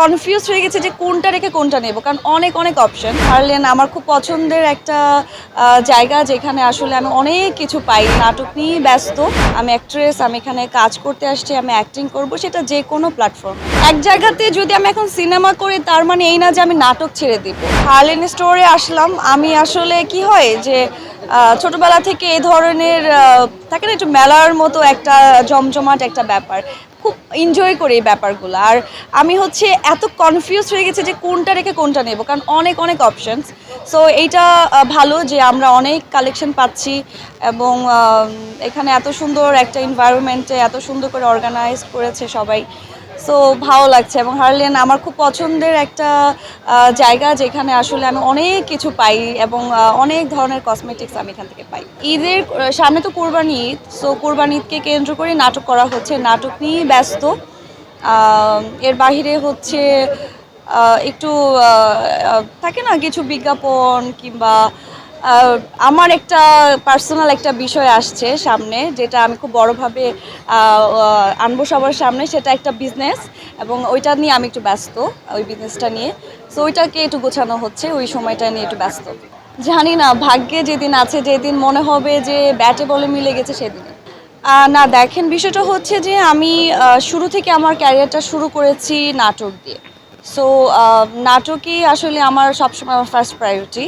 Confuse হয়ে গেছে যে কোনটা রেখে কোনটা নেব, কারণ অনেক অনেক অপশন হারলেন আমার খুব পছন্দের একটা জায়গা যেখানে আসলে আমি অনেক কিছু পাই। নাটক নিয়েই ব্যস্ত। আমি অ্যাক্ট্রেস আমি এখানে কাজ করতে আসছি, আমি অ্যাক্টিং করব, সেটা যে কোনো প্ল্যাটফর্ম এক জায়গাতে যদি আমি এখন সিনেমা করি, তার মানে এই না যে আমি নাটক ছেড়ে দিব। হারলেন স্টোরে আসলাম। আমি আসলে কি হয় যে ছোটবেলা থেকে এই ধরনের থাকে না একটু মেলার মতো একটা জমজমাট একটা ব্যাপার। এনজয় করি এই ব্যাপারগুলো। আর আমি হচ্ছে এত কনফিউজ হয়ে গেছি যে কোনটা রেখে কোনটা নেব, কারণ অনেক অনেক অপশানস সো এইটা ভালো যে আমরা অনেক কালেকশন পাচ্ছি এবং এখানে এত সুন্দর একটা এনভায়রনমেন্টে এত সুন্দর করে অর্গানাইজ করেছে সবাই। সো ভালো লাগছে এবং হারলেন আমার খুব পছন্দের একটা জায়গা যেখানে আসলে আমি অনেক কিছু পাই এবং অনেক ধরনের কসমেটিক্স আমি এখান থেকে পাই। ঈদের সামনে তো কোরবানি ঈদ সো কোরবানি ঈদকে কেন্দ্র করে নাটক করা হচ্ছে। নাটক নিয়ে ব্যস্ত। এর বাহিরে হচ্ছে একটু থাকে না কিছু বিজ্ঞাপন কিংবা আমার একটা পার্সোনাল একটা বিষয় আসছে সামনে, যেটা আমি খুব বড়োভাবে আনব সবার সামনে, সেটা একটা বিজনেস এবং ওইটা নিয়ে আমি একটু ব্যস্ত, ওই বিজনেসটা নিয়ে। সো ওইটাকে একটু গোছানো হচ্ছে, ওই সময়টা নিয়ে একটু ব্যস্ত। জানি না, ভাগ্যে যেদিন আছে, যেদিন মনে হবে যে ব্যাটে বলে মিলে গেছে সেদিনে। না, দেখেন, বিষয়টা হচ্ছে যে আমি শুরু থেকে আমার ক্যারিয়ারটা শুরু করেছি নাটক দিয়ে। সো নাটকই আসলে আমার সবসময় আমার ফার্স্ট প্রায়োরিটি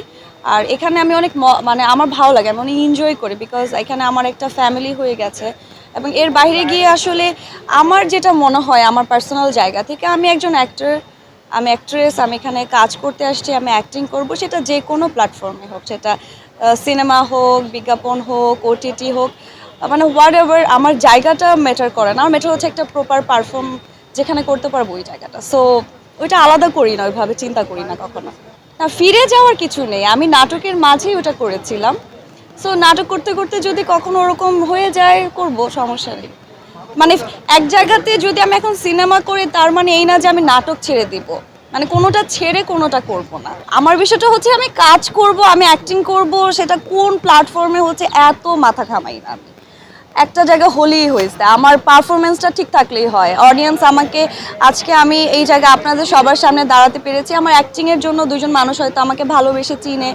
আর এখানে আমি অনেক মানে আমার ভালো লাগে, আমি অনেক এনজয় করি বিকজ এখানে আমার একটা ফ্যামিলি হয়ে গেছে। এবং এর বাইরে গিয়ে আসলে আমার যেটা মনে হয়, আমার পার্সোনাল জায়গা থেকে আমি একজন অ্যাক্টর আমি অ্যাক্ট্রেস আমি এখানে কাজ করতে আসছি, আমি অ্যাক্টিং করব, সেটা যে কোনো প্ল্যাটফর্মে হোক, সেটা সিনেমা হোক, বিজ্ঞাপন হোক ওটিটি হোক মানে হোয়াট এভার আমার জায়গাটা ম্যাটার করে না। আমার ম্যাটার হচ্ছে একটা প্রপার পারফর্ম যেখানে করতে পারব ওই জায়গাটা। সো ওইটা আলাদা করি না, ওইভাবে চিন্তা করি না কখনো। না, ফিরে যাওয়ার কিছু নেই। আমি নাটকের মাঝেই ওটা করেছিলাম। সো নাটক করতে করতে যদি কখনো ওরকম হয়ে যায়, করব, সমস্যা নেই। মানে এক জায়গাতে যদি আমি এখন সিনেমা করি, তার মানে এই না যে আমি নাটক ছেড়ে দিব। মানে কোনোটা ছেড়ে কোনোটা করব না। আমার বিষয়টা হচ্ছে, আমি কাজ করব, আমি অ্যাক্টিং করব, সেটা কোন প্ল্যাটফর্মে হচ্ছে, এত মাথা ঘামাই না আমি। একটা জায়গা হলেই হয়েছে আমার পারফরমেন্সটা ঠিক থাকলেই হয়। অডিয়েন্স আমাকে, আজকে আমি এই জায়গায় আপনাদের সবার সামনে দাঁড়াতে পেরেছি। আমার অ্যাক্টিংয়ের জন্য দুজন মানুষ হয়তো আমাকে ভালোবেসে চিনে,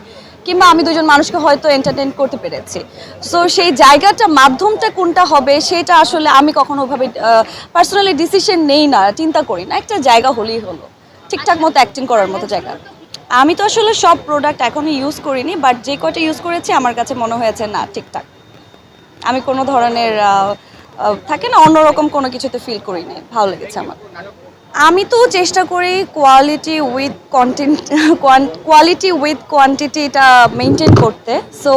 কিংবা আমি দুজন মানুষকে হয়তো এন্টারটেন করতে পেরেছি। সো সেই জায়গাটা, মাধ্যমটা কোনটা হবে, সেটা আসলে আমি কখনো ওভাবে পার্সোনালি ডিসিশন নেই না, চিন্তা করি না। একটা জায়গা হলেই হলো। ঠিকঠাক মতো অ্যাক্টিং করার মতো জায়গা। আমি তো আসলে সব প্রোডাক্ট এখনও ইউজ করিনি বাট যে কয়টা ইউজ করেছি, আমার কাছে মনে হয়েছে না, ঠিকঠাক। আমি কোনো ধরনের থাকে না, অন্যরকম কোনো কিছুতে ফিল করি করিনি। ভালো লেগেছে আমার। আমি তো চেষ্টা করি quality with content quality with কোয়ান্টিটিটা maintain করতে। সো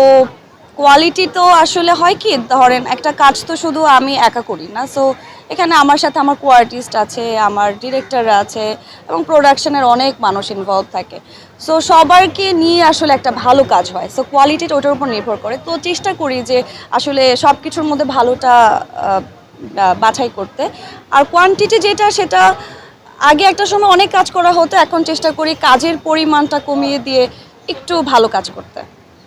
কোয়ালিটি তো আসলে হয় কি, ধরেন একটা কাজ তো শুধু আমি একা করি না। সো এখানে আমার সাথে আমার কোয়ার্টিস্ট আছে, আমার ডিরেক্টর আছে এবং প্রোডাকশনের অনেক মানুষ ইনভলভ থাকে। সো সবারকে নিয়ে আসলে একটা ভালো কাজ হয়। সো কোয়ালিটিটা ওটার উপর নির্ভর করে। তো চেষ্টা করি যে আসলে সব কিছুর মধ্যে ভালোটা বাছাই করতে। আর কোয়ান্টিটি যেটা, সেটা আগে একটা সময় অনেক কাজ করা হতো, এখন চেষ্টা করি কাজের পরিমাণটা কমিয়ে দিয়ে একটু ভালো কাজ করতে।